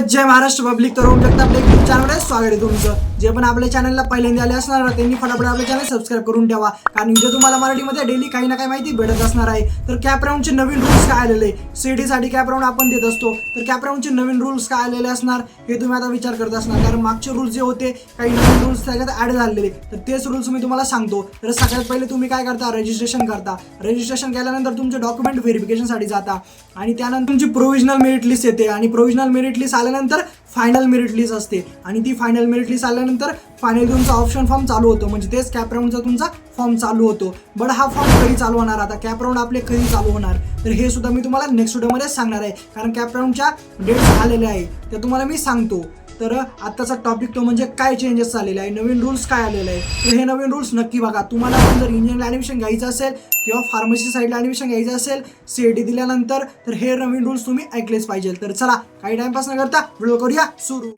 जय Maharashtra public तर होऊ शकता आपल्या युट्यूब चॅनलवर स्वागत आहे तुमचं. जे पण आपल्या चॅनलला पहिल्यांदा आले असणार त्यांनी फटाफट आपलं चॅनल सबस्क्राईब करून ठेवा. कारण इथे तुम्हाला मराठीमध्ये डेली काही ना काही माहिती भेटत असणार आहे. तर कॅप राऊंडचे नवीन रूल्स काय आलेले? सीडी साठी कॅप राऊंड आपण देत असतो. तर कॅप राऊंडचे नवीन रूल्स काय आलेले असणार हे तुम्ही आता विचार करत असणार. कारण मागचे रूल्स जे होते काही नवीन रूल्स त्याच्यात ॲड झालेले. तर तेच रूल्स मी तुम्हाला सांगतो. तर सगळ्यात पहिले तुम्ही काय करता? रजिस्ट्रेशन करता. रजिस्ट्रेशन केल्यानंतर तुमचे डॉक्युमेंट व्हेरिफिकेशनसाठी जाता. आणि त्यानंतर तुमची प्रोव्हिजनल मेरिट लिस्ट येते. आणि प्रोव्हिजनल मेरिट लिस्ट आल्यानंतर फायनल मेरिट लिस्ट असते. आणि ती फायनल मेरिट लिस्ट आल्यानंतर फायनल म्हणजे तुमचा ऑप्शन फॉर्म चालू होतो. म्हणजे तेच कॅप राऊंडचा तुमचा फॉर्म चालू होतो. बट हा फॉर्म कधी चालू होणार? आता कॅप राऊंड आपले कधी चालू होणार? तर हे सुद्धा मी तुम्हाला नेक्स्ट व्हिडिओमध्ये सांगणार आहे. कारण कॅप राऊंडच्या डेट्स आलेल्या आहे. तर तुम्हाला मी सांगतो. तर आत्ताचा टॉपिक तो म्हणजे काय चेंजेस आलेले आहे? नवीन रूल्स काय आलेले आहे? तर हे नवीन रूल्स नक्की बघा. तुम्हाला पण जर इंजिनिअरिंग ॲडमिशन घ्यायचं असेल किंवा फार्मसी साईडला ॲडमिशन घ्यायचं असेल सी ई टी दिल्यानंतर तर हे नवीन रूल्स तुम्ही ऐकलेच पाहिजे. तर चला काही टाइमपास न करता व्हिडिओ करूया सुरू.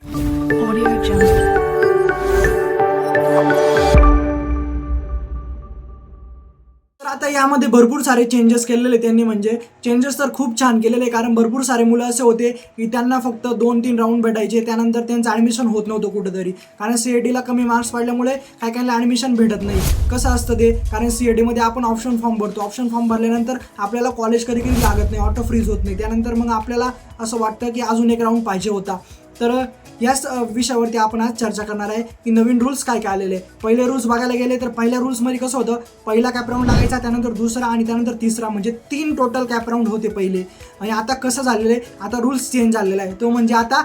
आता यामध्ये भरपूर सारे चेंजेस केलेले त्यांनी म्हणजे चेंजेस तर खूप छान केलेले कारण भरपूर सारे मुलं असे होते की त्यांना फक्त दोन तीन राऊंड भेटायचे त्यानंतर त्यांचं ॲडमिशन होत नव्हतं कुठेतरी. कारण सी टीला कमी मार्क्स पडल्यामुळे काय कायला ॲडमिशन भेटत नाही. कसं असतं ते? कारण सी ए टीमध्ये आपण ऑप्शन फॉर्म भरतो. ऑप्शन फॉर्म भरल्यानंतर आपल्याला कॉलेज कधी कधी लागत नाही ऑटो फ्रीज होत नाही. त्यानंतर मग आपल्याला असं वाटतं की अजून एक राऊंड पाहिजे होता. तर याच विषयावरती आपण आज चर्चा करणार आहे की नवीन रूल्स काय काय आलेले पहिले रूल्स बघायला गेले तर पहिल्या रूल्समध्ये कसं होतं पहिला कॅप राऊंड लागायचा त्यानंतर दुसरा आणि त्यानंतर तिसरा म्हणजे तीन टोटल कॅप राऊंड होते पहिले. आणि आता कसं झालेलं आहे? आता रूल्स चेंज झालेला आहे. तो म्हणजे आता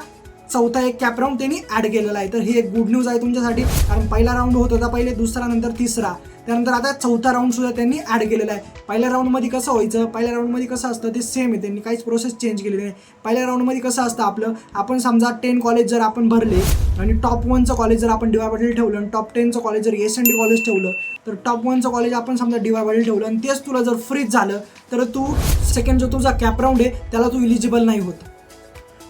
चौथा एक कॅप राऊंड त्यांनी ॲड केलेला आहे. तर ही एक गुड न्यूज आहे तुमच्यासाठी. कारण पहिला राऊंड होत होता पहिले दुसरा नंतर तिसरा. त्यानंतर आता चौथा राऊंड सुद्धा त्यांनी ॲड केलेला आहे. पहिल्या राऊंडमध्ये कसं व्हायचं? पहिल्या राऊंडमध्ये कसं असतं? ते सेम आहे. त्यांनी काहीच प्रोसेस चेंज केलेली नाही. पहिल्या राऊंडमध्ये कसं असतं आपलं? आपण समजा टेन कॉलेज जर आपण भरले आणि टॉप वनचं कॉलेज जर आपण डिवाय ठेवलं आणि टॉप टेनचं कॉलेज जर एस एन डी कॉलेज ठेवलं तर टॉप वनचं कॉलेज आपण समजा डिवाय ठेवलं आणि तेच तुला जर फ्रीज झालं तर तू सेकंड जो तुझा कॅप राऊंड आहे त्याला तू इलिजिबल नाही होत.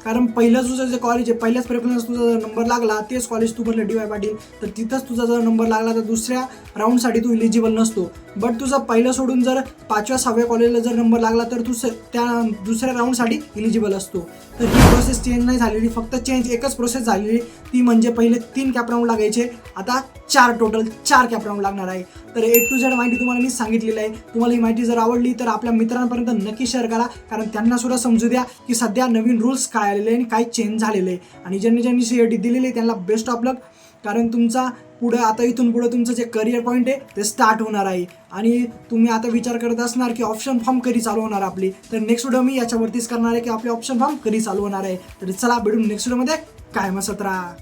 कारण पहिलं तुझं जे कॉलेज आहे पहिल्याच प्रेफरन्स तुझा जर नंबर लागला तेच कॉलेज तू भरलं डी वाय पाटील. तर तिथंच तुझा जर नंबर लागला तर दुसऱ्या राऊंडसाठी तू इलिजिबल नसतो. बट तुझं पहिलं सोडून जर पाचव्या सहाव्या कॉलेजला जर नंबर लागला तर तू त्या दुसऱ्या राऊंडसाठी इलिजिबल असतो. तर ही प्रोसेस चेंज नाही झालेली. फक्त चेंज एकच प्रोसेस झालेली. ती म्हणजे पहिले तीन कॅप राऊंड लागायचे. आता चार टोटल चार कॅप राऊंड लागणार आहे. तर ए टू झेड माहिती तुम्हाला मी सांगितलेली आहे. तुम्हाला ही माहिती जर आवडली तर आपल्या मित्रांपर्यंत नक्की शेअर करा. कारण त्यांना सुद्धा समजू द्या की सध्या नवीन रूल्स काय आलेले आहे आणि काय चेंज झालेलं आहे. आणि ज्यांनी ज्यांनी सी टी दिलेली आहे त्यांना बेस्ट ऑफ लक कारण तुमचा पुढं आता इथून पुढं तुमचं जे करिअर पॉईंट आहे ते स्टार्ट होणार आहे. आणि तुम्ही आता विचार करत असणार की ऑप्शन फॉर्म कधी चालू होणार आपली? तर नेक्स्ट व्हिडिओ मी याच्यावरतीच करणार आहे की आपले ऑप्शन फॉर्म कधी चालू होणार आहे? तर चला भेटून नेक्स्ट व्हिडिओमध्ये काय मसत राहा.